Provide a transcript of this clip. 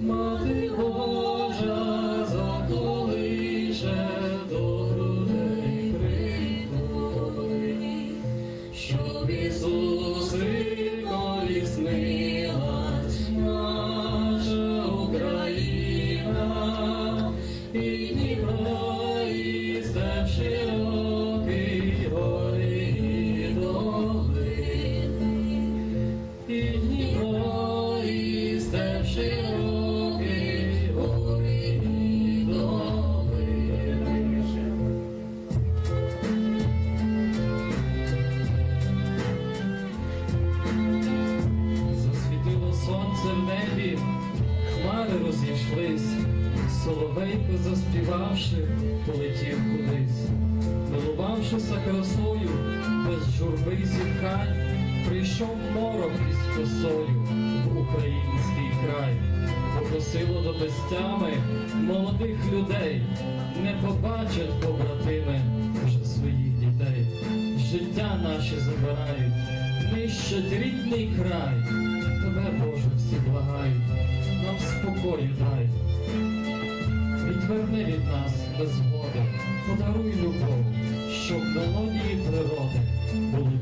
мати Божа заколише до грудей приколи, щоб Ісус небі хмари розійшлись, соловейко заспівавши, полетів кудись, милувавшися красою, без журби зітхань, прийшов морок із косою в український край, попросило до безтями молодих людей, не побачать побратими вже своїх дітей. Життя наші забирають, нищать рідний край. Спокою дай. Відверни від нас незгоди, подаруй любов, щоб мелодії природи були.